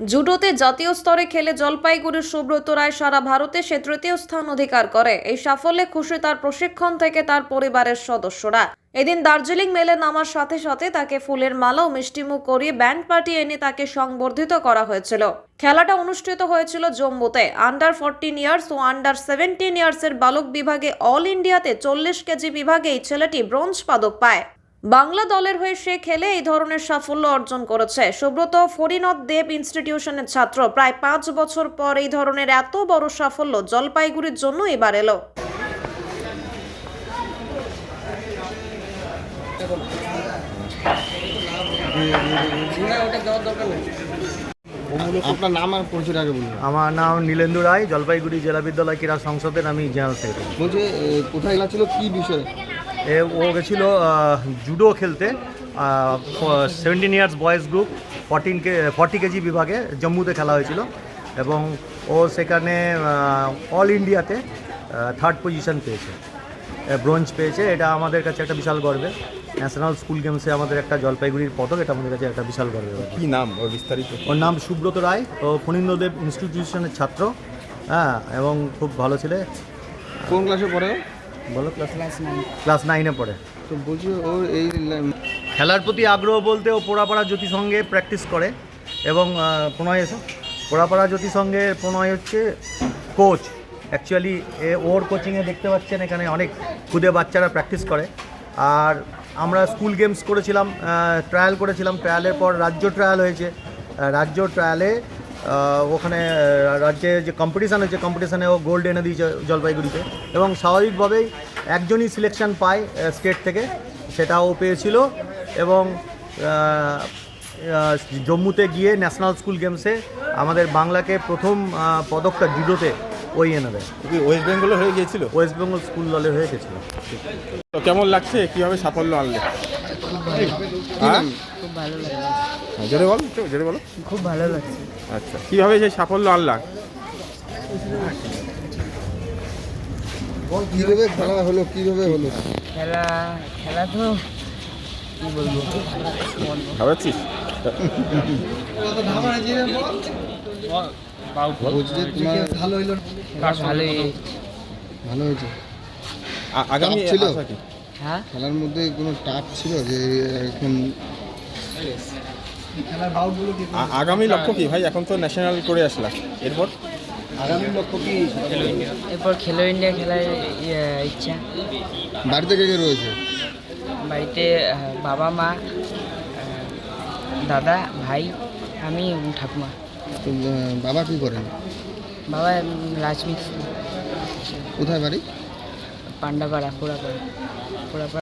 জুডোতে জাতীয় স্তরে খেলে জলপাইগুড়ির সুব্রত রায় সারা ভারতে সে তৃতীয় স্থান অধিকার করে। এই সাফল্যে খুশি তার প্রশিক্ষণ থেকে তার পরিবারের সদস্যরা। এদিন দার্জিলিং মেলে নামার সাথে সাথে তাকে ফুলের মালা ও মিষ্টিমুখ করিয়ে ব্যান্ড পার্টি এনে তাকে সংবর্ধিত করা হয়েছিল। খেলাটা অনুষ্ঠিত হয়েছিল জম্মুতে। আন্ডার ফোরটিন ইয়ার্স ও আন্ডার সেভেন্টিন ইয়ার্সের বালক বিভাগে অল ইন্ডিয়াতে চল্লিশ কেজি বিভাগে এই ছেলেটি ব্রোঞ্জ পদক পায়। বাংলা দলের হয়ে সে খেলে এই ধরনের সাফল্য অর্জন করেছে। সুব্রত ফরিনদ দেব ইনস্টিটিউশনের ছাত্র। প্রায় পাঁচ বছর পর এই ধরনের এত বড় সাফল্য জলপাইগুড়ির জন্য এবার এলো। আপনার নাম আর পরিচয় আগে বলুন। আমার নাম নীলেন্দু রায় জলপাইগুড়ি জেলা বিদ্যালয় ক্রীড়া সংসদের আমি জেনারেল সেক্রেটারি। বলছে কোথায় ছিল কি বিষয়ে? ও গেছিল জুডো খেলতে seventeen years boys group fourteen কে ফর্টি কেজি বিভাগে জম্মুতে খেলা হয়েছিল এবং ও সেখানে অল ইন্ডিয়াতে থার্ড পজিশন পেয়েছে। ব্রোঞ্জ পেয়েছে। এটা আমাদের কাছে একটা বিশাল গর্বের ন্যাশনাল স্কুল গেমসে আমাদের একটা জলপাইগুড়ির পদক এটা আমাদের কাছে একটা বিশাল গর্বের কী নাম? ওর বিস্তারিত। ওর নাম সুব্রত রায়। ও ফণীন্দ্রদেব ইনস্টিটিউশনের ছাত্র। হ্যাঁ এবং খুব ভালো ছেলে। কোন ক্লাসে পড়ে? বলো ক্লাস ক্লাস নাইনে পড়ে। তো বলছি ওর এই খেলার প্রতি আগ্রহ বলতে ও পোড়াপাড়া জ্যোতি সঙ্গে প্র্যাকটিস করে এবং প্রণয় এসো। পোড়াপাড়া জ্যোতি সঙ্গে প্রণয় হচ্ছে কোচ অ্যাকচুয়ালি এ ওর কোচিংয়ে দেখতে পাচ্ছেন এখানে অনেক খুদে বাচ্চারা প্র্যাকটিস করে। আর আমরা স্কুল গেমস করেছিলাম ট্রায়াল করেছিলাম। ট্রায়ালের পর রাজ্য ট্রায়াল হয়েছে। রাজ্য ট্রায়ালে ওখানে রাজ্যে যে কম্পিটিশান হয়েছে কম্পিটিশানে ও গোল্ড এনে দিয়েছে জলপাইগুড়িতে। এবং স্বাভাবিকভাবেই একজনই সিলেকশন পায় স্টেট থেকে সেটা ও পেয়েছিল। এবং জম্মুতে গিয়ে ন্যাশনাল স্কুল গেমসে আমাদের বাংলাকে প্রথম পদকটা জুডোতে ওই এনে দেয়। ওয়েস্ট বেঙ্গলে হয়ে গিয়েছিল? ওয়েস্ট বেঙ্গল স্কুল দলে হয়ে গেছিল। তো কেমন লাগছে? কীভাবে সাফল্য আনলে? খুব ভালো লাগে হ্যাঁ, জোরে বল জোরে বলো। খুব ভালো লাগছে। আচ্ছা কীভাবে সেই সাফল্য আনলা? কীভাবে খেলা হলো কীভাবে হলো? খেলা খেলা তো কি বলব? ভালোই। ভালো হয়েছে। আগামী ছিল? হ্যাঁ? খেলার মধ্যে কোনো টাপ ছিল যে এখন আগামী লক্ষ্য কি? ভাই এখন তো ন্যাশনাল করে আসলাম। এরপর? আগামী লক্ষ্য এরপর খেলো ইন্ডিয়া খেলার ইয়ে, ইচ্ছা। বাড়িতে কে কে রয়েছে? বাড়িতে বাবা মা দাদা ভাই আমি ঠাকুমা। বাবা কি করেন? বাবা রাজমিস্ত্রি। কোথায় বাড়ি? পান্ডাপাড়া পোড়াপাড়া। পোড়াপাড়া